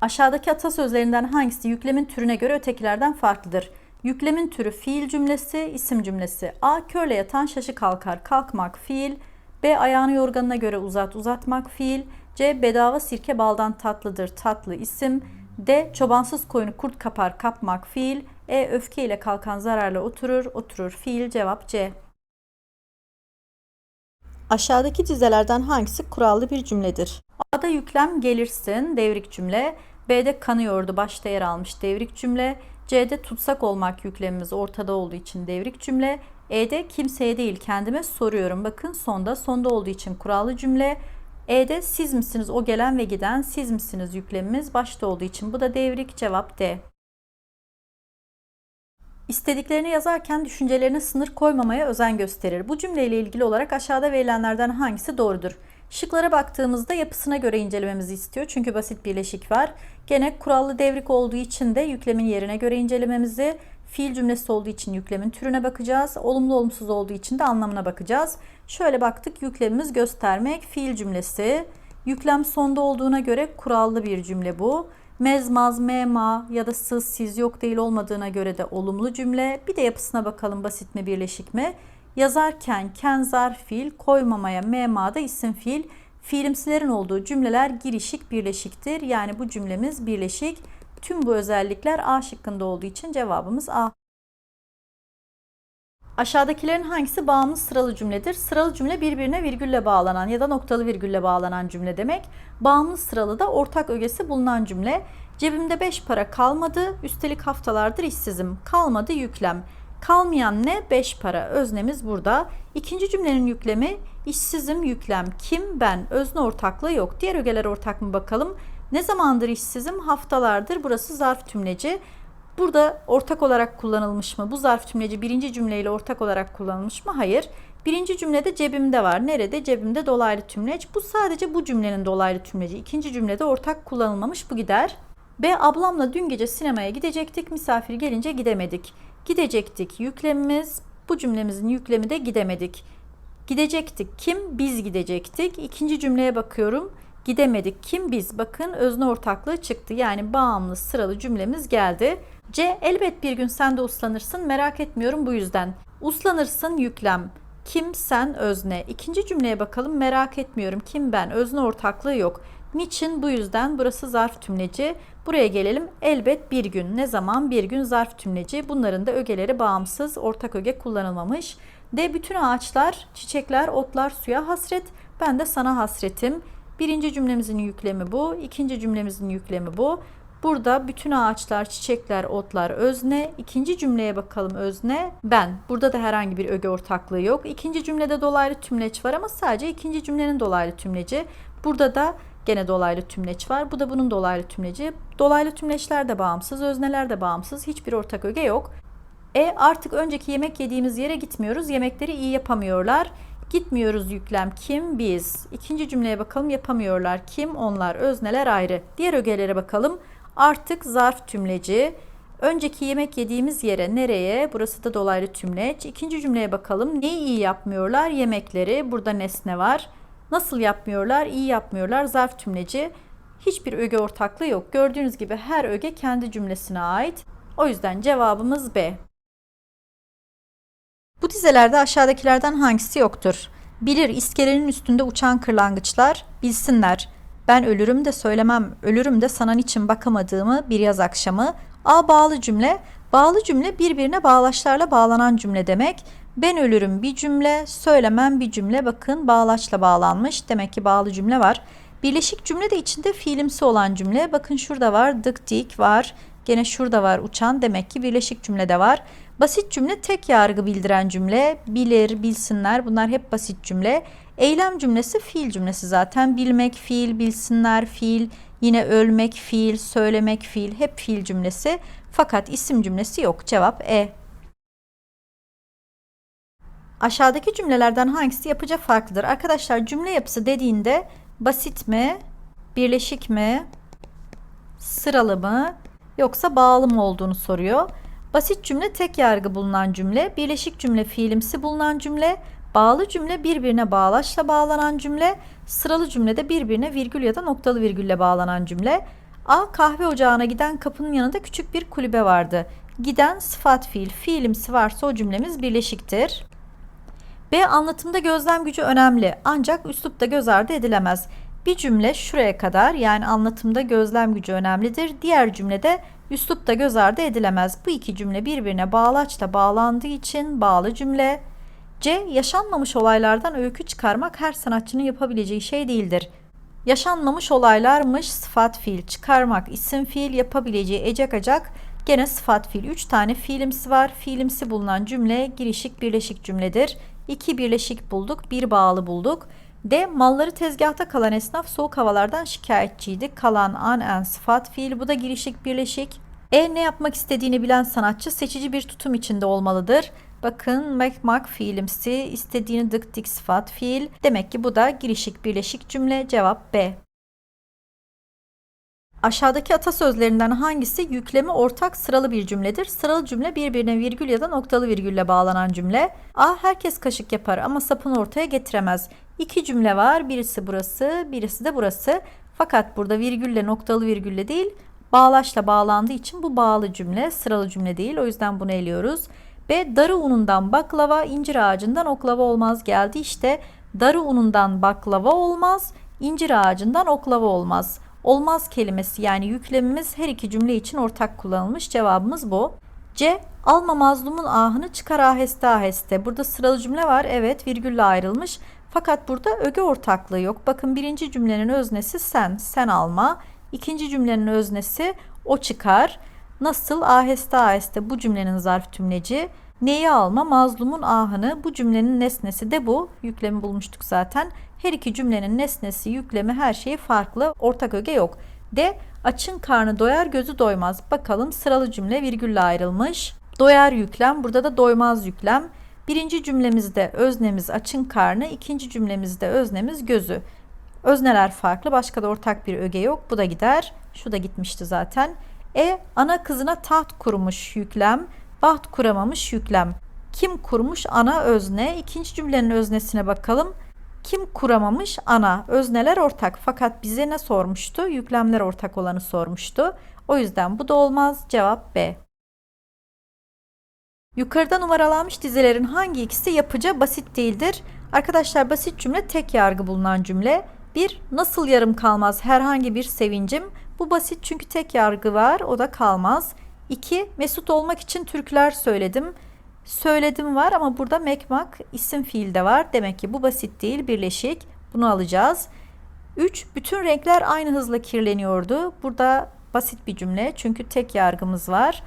Aşağıdaki atasözlerinden hangisi yüklemin türüne göre ötekilerden farklıdır? Yüklemin türü fiil cümlesi, isim cümlesi. A. Körle yatan şaşı kalkar. Kalkmak fiil. B. Ayağını yorganına göre uzat. Uzatmak fiil. C. Bedava sirke baldan tatlıdır. Tatlı isim. D. Çobansız koyunu kurt kapar. Kapmak fiil. E. Öfke ile kalkan zararla oturur. Oturur fiil. Cevap C. Aşağıdaki dizelerden hangisi kurallı bir cümledir? A'da yüklem gelirsin devrik cümle. B'de kanıyordu başta yer almış devrik cümle. C'de tutsak olmak yüklemimiz ortada olduğu için devrik cümle. E'de kimseye değil kendime soruyorum. Bakın sonda sonda olduğu için kurallı cümle. E'de siz misiniz o gelen ve giden siz misiniz yüklemimiz başta olduğu için bu da devrik cevap D. İstediklerini yazarken düşüncelerine sınır koymamaya özen gösterir. Bu cümleyle ilgili olarak aşağıda verilenlerden hangisi doğrudur? Şıklara baktığımızda yapısına göre incelememizi istiyor. Çünkü basit birleşik var. Gene kurallı devrik olduğu için de yüklemin yerine göre incelememizi, fiil cümlesi olduğu için yüklemin türüne bakacağız. Olumlu olumsuz olduğu için de anlamına bakacağız. Şöyle baktık yüklemimiz göstermek fiil cümlesi. Yüklem sonda olduğuna göre kurallı bir cümle bu. Mezmaz, mema ya da sız, siz yok değil olmadığına göre de olumlu cümle. Bir de yapısına bakalım basit mi birleşik mi? Yazarken ken zarf fiil, koymamaya memada isim fiil. Fiilimsilerin olduğu cümleler girişik birleşiktir. Yani bu cümlemiz birleşik. Tüm bu özellikler A şıkkında olduğu için cevabımız A. Aşağıdakilerin hangisi bağımlı sıralı cümledir? Sıralı cümle birbirine virgülle bağlanan ya da noktalı virgülle bağlanan cümle demek. Bağımlı sıralı da ortak ögesi bulunan cümle. Cebimde 5 para kalmadı, üstelik haftalardır işsizim. Kalmadı yüklem. Kalmayan ne? 5 para. Öznemiz burada. İkinci cümlenin yüklemi işsizim yüklem. Kim? Ben. Özne ortaklığı yok. Diğer ögeler ortak mı bakalım? Ne zamandır işsizim? Haftalardır. Burası zarf tümleci. Burada ortak olarak kullanılmış mı? Bu zarf tümleci birinci cümleyle ortak olarak kullanılmış mı? Hayır. Birinci cümlede cebimde var. Nerede? Cebimde dolaylı tümleç. Bu sadece bu cümlenin dolaylı tümleci. İkinci cümlede ortak kullanılmamış. Bu gider. B. Ablamla dün gece sinemaya gidecektik. Misafir gelince gidemedik. Gidecektik yüklemimiz. Bu cümlemizin yüklemi de gidemedik. Gidecektik. Kim? Biz gidecektik. İkinci cümleye bakıyorum. Gidemedik. Kim? Biz. Bakın özne ortaklığı çıktı. Yani bağımlı sıralı cümlemiz geldi. C. Elbet bir gün sen de uslanırsın. Merak etmiyorum bu yüzden. Uslanırsın yüklem. Kim, sen, özne. İkinci cümleye bakalım. Merak etmiyorum. Kim, ben. Özne ortaklığı yok. Niçin? Bu yüzden. Burası zarf tümleci. Buraya gelelim. Elbet bir gün. Ne zaman? Bir gün zarf tümleci. Bunların da ögeleri bağımsız. Ortak öge kullanılmamış. D. Bütün ağaçlar, çiçekler, otlar suya hasret. Ben de sana hasretim. Birinci cümlemizin yüklemi bu. ikinci cümlemizin yüklemi bu. Burada bütün ağaçlar, çiçekler, otlar özne. İkinci cümleye bakalım özne. Ben. Burada da herhangi bir öge ortaklığı yok. İkinci cümlede dolaylı tümleç var ama sadece ikinci cümlenin dolaylı tümleci. Burada da gene dolaylı tümleç var. Bu da bunun dolaylı tümleci. Dolaylı tümleçler de bağımsız, özneler de bağımsız. Hiçbir ortak öge yok. E artık önceki yemek yediğimiz yere gitmiyoruz. Yemekleri iyi yapamıyorlar. Gitmiyoruz yüklem kim biz. İkinci cümleye bakalım yapamıyorlar kim onlar özneler ayrı. Diğer ögelere bakalım. Artık zarf tümleci. Önceki yemek yediğimiz yere nereye? Burası da dolaylı tümleç. İkinci cümleye bakalım. Neyi iyi yapmıyorlar? Yemekleri. Burada nesne var. Nasıl yapmıyorlar? İyi yapmıyorlar. Zarf tümleci. Hiçbir öge ortaklığı yok. Gördüğünüz gibi her öge kendi cümlesine ait. O yüzden cevabımız B. Bu dizelerde aşağıdakilerden hangisi yoktur? Bilir iskelenin üstünde uçan kırlangıçlar, bilsinler. Ben ölürüm de söylemem, ölürüm de sana niçin bakamadığımı bir yaz akşamı. A bağlı cümle, bağlı cümle birbirine bağlaçlarla bağlanan cümle demek. Ben ölürüm bir cümle, söylemem bir cümle. Bakın bağlaçla bağlanmış. Demek ki bağlı cümle var. Birleşik cümle de içinde fiilimsi olan cümle. Bakın şurada var, dık dik var. Gene şurada var uçan. Demek ki birleşik cümlede var. Basit cümle tek yargı bildiren cümle. Bilir, bilsinler bunlar hep basit cümle. Eylem cümlesi fiil cümlesi zaten. Bilmek fiil, bilsinler fiil, yine ölmek fiil, söylemek fiil hep fiil cümlesi. Fakat isim cümlesi yok. Cevap E. Aşağıdaki cümlelerden hangisi yapıca farklıdır? Arkadaşlar cümle yapısı dediğinde basit mi, birleşik mi, sıralı mı yoksa bağlı mı olduğunu soruyor. Basit cümle tek yargı bulunan cümle, birleşik cümle fiilimsi bulunan cümle, bağlı cümle birbirine bağlaçla bağlanan cümle, sıralı cümlede birbirine virgül ya da noktalı virgülle bağlanan cümle. A. Kahve ocağına giden kapının yanında küçük bir kulübe vardı. Giden sıfat fiil, fiilimsi varsa o cümlemiz birleşiktir. B. Anlatımda gözlem gücü önemli ancak üslupta göz ardı edilemez. Bir cümle şuraya kadar yani anlatımda gözlem gücü önemlidir. Diğer cümlede üslupta göz ardı edilemez. Bu iki cümle birbirine bağlaçla bağlandığı için bağlı cümle. C. Yaşanmamış olaylardan öykü çıkarmak her sanatçının yapabileceği şey değildir. Yaşanmamış olaylarmış sıfat fiil çıkarmak isim fiil yapabileceği ecek acak gene sıfat fiil. 3 tane fiilimsi var. Fiilimsi bulunan cümle girişik birleşik cümledir. 2 birleşik bulduk, bir bağlı bulduk. D. Malları tezgahta kalan esnaf soğuk havalardan şikayetçiydi. Kalan an en sıfat fiil. Bu da girişik birleşik. E. Ne yapmak istediğini bilen sanatçı seçici bir tutum içinde olmalıdır. Bakın makmak fiilimsi, istediğini dık dik sıfat fiil. Demek ki bu da girişik birleşik cümle. Cevap B. Aşağıdaki atasözlerinden hangisi yüklemi ortak sıralı bir cümledir? Sıralı cümle birbirine virgül ya da noktalı virgülle bağlanan cümle. A. Herkes kaşık yapar ama sapını ortaya getiremez. İki cümle var. Birisi burası, birisi de burası. Fakat burada virgülle noktalı virgülle değil, bağlaçla bağlandığı için bu bağlı cümle, sıralı cümle değil. O yüzden bunu eliyoruz. B. Darı unundan baklava, incir ağacından oklava olmaz geldi. İşte darı unundan baklava olmaz, incir ağacından oklava olmaz. Olmaz kelimesi yani yüklemimiz her iki cümle için ortak kullanılmış. Cevabımız bu. C. Alma mazlumun ahını çıkar aheste aheste. Burada sıralı cümle var. Evet virgülle ayrılmış. Fakat burada öge ortaklığı yok. Bakın birinci cümlenin öznesi sen. Sen alma. İkinci cümlenin öznesi o çıkar. Nasıl aheste aheste bu cümlenin zarf tümleci. Neyi alma? Mazlumun ahını. Bu cümlenin nesnesi de bu. Yüklemi bulmuştuk zaten. Her iki cümlenin nesnesi, yüklemi her şeyi farklı. Ortak öge yok. D. Açın karnı doyar gözü doymaz. Bakalım sıralı cümle virgülle ayrılmış. Doyar yüklem. Burada da doymaz yüklem. Birinci cümlemizde öznemiz açın karnı. ikinci cümlemizde öznemiz gözü. Özneler farklı. Başka da ortak bir öge yok. Bu da gider. Şu da gitmişti zaten. E. Ana kızına taht kurmuş yüklem. Baht kuramamış yüklem. Kim kurmuş? Ana özne. İkinci cümlenin öznesine bakalım. Kim kuramamış? Ana. Özneler ortak. Fakat bize ne sormuştu? Yüklemler ortak olanı sormuştu. O yüzden bu da olmaz. Cevap B. Yukarıda numaralanmış dizelerin hangi ikisi yapıca basit değildir? Arkadaşlar basit cümle tek yargı bulunan cümle. Bir, nasıl yarım kalmaz herhangi bir sevincim? Bu basit çünkü tek yargı var o da kalmaz. İki, mesut olmak için türküler söyledim. Söyledim var ama burada mekmak isim fiilde var. Demek ki bu basit değil birleşik. Bunu alacağız. 3. Bütün renkler aynı hızla kirleniyordu. Burada basit bir cümle çünkü tek yargımız var.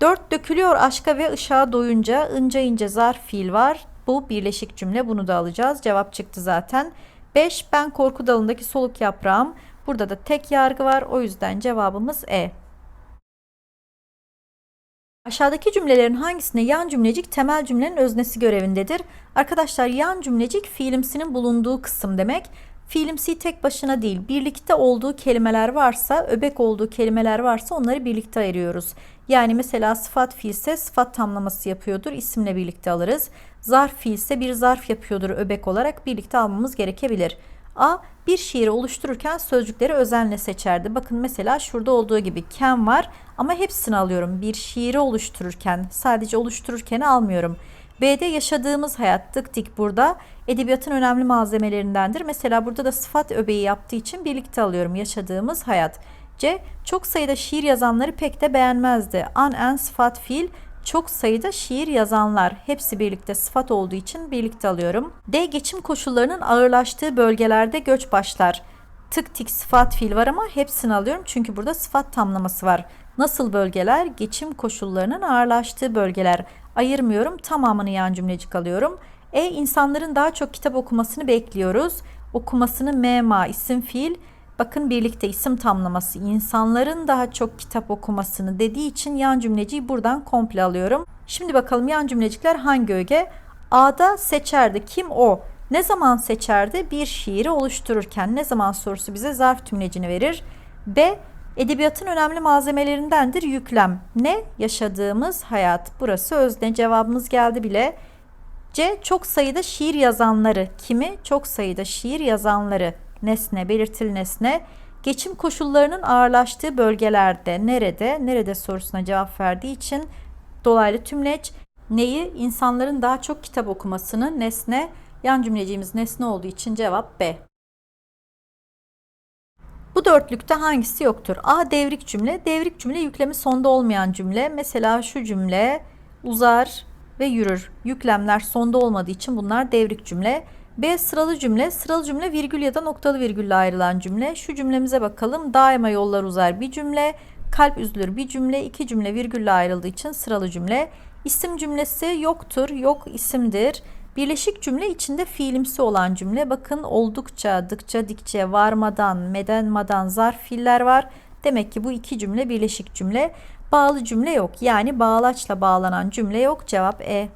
4. Dökülüyor aşka ve ışığa doyunca ince ince zarf fiil var. Bu birleşik cümle bunu da alacağız. Cevap çıktı zaten. 5. Ben korku dalındaki soluk yaprağım. Burada da tek yargı var. O yüzden cevabımız E. Aşağıdaki cümlelerin hangisinde yan cümlecik temel cümlenin öznesi görevindedir? Arkadaşlar yan cümlecik fiilimsinin bulunduğu kısım demek. Fiilimsi tek başına değil, birlikte olduğu kelimeler varsa, öbek olduğu kelimeler varsa onları birlikte ayırıyoruz. Yani mesela sıfat fiilse sıfat tamlaması yapıyordur, isimle birlikte alırız. Zarf fiilse bir zarf yapıyordur öbek olarak birlikte almamız gerekebilir. A. Bir şiiri oluştururken sözcükleri özenle seçerdi. Bakın mesela şurada olduğu gibi ken var ama hepsini alıyorum. Bir şiiri oluştururken sadece oluştururken almıyorum. B'de yaşadığımız hayat tık tık burada edebiyatın önemli malzemelerindendir. Mesela burada da sıfat öbeği yaptığı için birlikte alıyorum yaşadığımız hayat. C. Çok sayıda şiir yazanları pek de beğenmezdi. An en sıfat fiil çok sayıda şiir yazanlar hepsi birlikte sıfat olduğu için birlikte alıyorum. D. Geçim koşullarının ağırlaştığı bölgelerde göç başlar. Tık tik sıfat fiil var ama hepsini alıyorum çünkü burada sıfat tamlaması var. Nasıl bölgeler? Geçim koşullarının ağırlaştığı bölgeler. Ayırmıyorum tamamını yan cümlecik alıyorum. E. insanların daha çok kitap okumasını bekliyoruz. Okumasını mema isim fiil Bakın birlikte isim tamlaması insanların daha çok kitap okumasını dediği için yan cümleciyi buradan komple alıyorum. Şimdi bakalım yan cümlecikler hangi öge? A'da seçerdi. Kim o? Ne zaman seçerdi? Bir şiiri oluştururken. Ne zaman sorusu bize zarf tümlecini verir. B. Edebiyatın önemli malzemelerindendir yüklem. Ne? Yaşadığımız hayat. Burası özne cevabımız geldi bile. C. Çok sayıda şiir yazanları. Kimi? Çok sayıda şiir yazanları nesne, belirtili nesne. Geçim koşullarının ağırlaştığı bölgelerde nerede? Nerede sorusuna cevap verdiği için dolaylı tümleç neyi? İnsanların daha çok kitap okumasını nesne yan cümleciğimiz nesne olduğu için cevap B. Bu dörtlükte hangisi yoktur? A. Devrik cümle. Devrik cümle yüklemi sonda olmayan cümle. Mesela şu cümle uzar ve yürür. Yüklemler sonda olmadığı için bunlar devrik cümle. B. Sıralı cümle. Sıralı cümle virgül ya da noktalı virgülle ayrılan cümle. Şu cümlemize bakalım. Daima yollar uzar bir cümle. Kalp üzülür bir cümle. iki cümle virgülle ayrıldığı için sıralı cümle. İsim cümlesi yoktur. Yok isimdir. Birleşik cümle içinde fiilimsi olan cümle. Bakın oldukça, dıkça, dikçe, varmadan, meden, madan, zarf fiiller var. Demek ki bu iki cümle birleşik cümle. Bağlı cümle yok. Yani bağlaçla bağlanan cümle yok. Cevap E.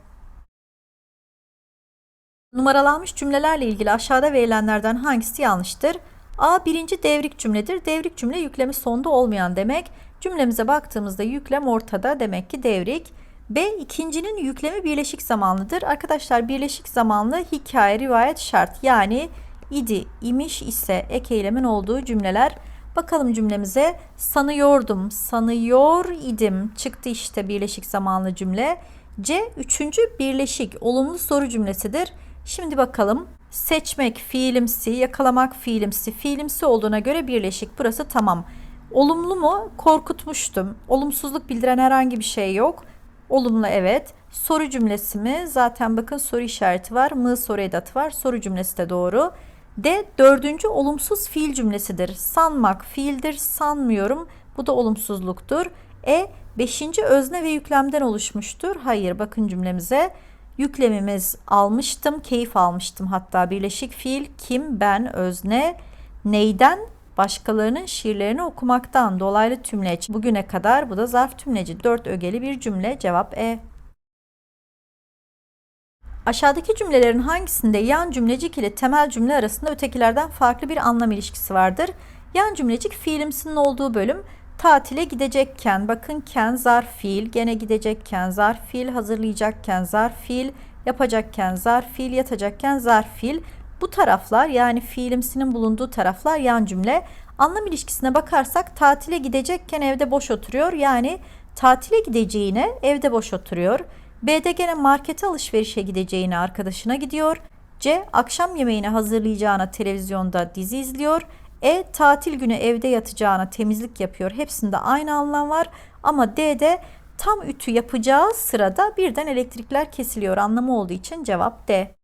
Numaralanmış cümlelerle ilgili aşağıda verilenlerden hangisi yanlıştır? A. Birinci devrik cümledir. Devrik cümle yüklemi sonda olmayan demek. Cümlemize baktığımızda yüklem ortada demek ki devrik. B. ikincinin yüklemi birleşik zamanlıdır. Arkadaşlar birleşik zamanlı hikaye, rivayet şart. Yani idi, imiş ise ek eylemin olduğu cümleler. Bakalım cümlemize. Sanıyordum, sanıyor idim. Çıktı işte birleşik zamanlı cümle. C. Üçüncü birleşik olumlu soru cümlesidir. Şimdi bakalım. Seçmek fiilimsi, yakalamak fiilimsi. Fiilimsi olduğuna göre birleşik. Burası tamam. Olumlu mu? Korkutmuştum. Olumsuzluk bildiren herhangi bir şey yok. Olumlu evet. Soru cümlesi mi? Zaten bakın soru işareti var. Mı soru edatı var. Soru cümlesi de doğru. D. Dördüncü olumsuz fiil cümlesidir. Sanmak fiildir. Sanmıyorum. Bu da olumsuzluktur. E. Beşinci özne ve yüklemden oluşmuştur. Hayır bakın cümlemize. Yüklemimiz almıştım, keyif almıştım hatta birleşik fiil kim, ben, özne, neyden? Başkalarının şiirlerini okumaktan dolaylı tümleç bugüne kadar bu da zarf tümleci dört ögeli bir cümle cevap E. Aşağıdaki cümlelerin hangisinde yan cümlecik ile temel cümle arasında ötekilerden farklı bir anlam ilişkisi vardır? Yan cümlecik fiilimsinin olduğu bölüm tatile gidecekken bakın ken zarf fiil gene gidecekken zarf fiil hazırlayacakken zarf fiil yapacakken zarf fiil yatacakken zarf fiil bu taraflar yani fiilimsinin bulunduğu taraflar yan cümle. Anlam ilişkisine bakarsak tatile gidecekken evde boş oturuyor. Yani tatile gideceğine evde boş oturuyor. B'de gene markete alışverişe gideceğine arkadaşına gidiyor. C. Akşam yemeğini hazırlayacağına televizyonda dizi izliyor. E. Tatil günü evde yatacağına temizlik yapıyor. Hepsinde aynı anlam var. Ama D'de tam ütü yapacağı sırada birden elektrikler kesiliyor anlamı olduğu için cevap D.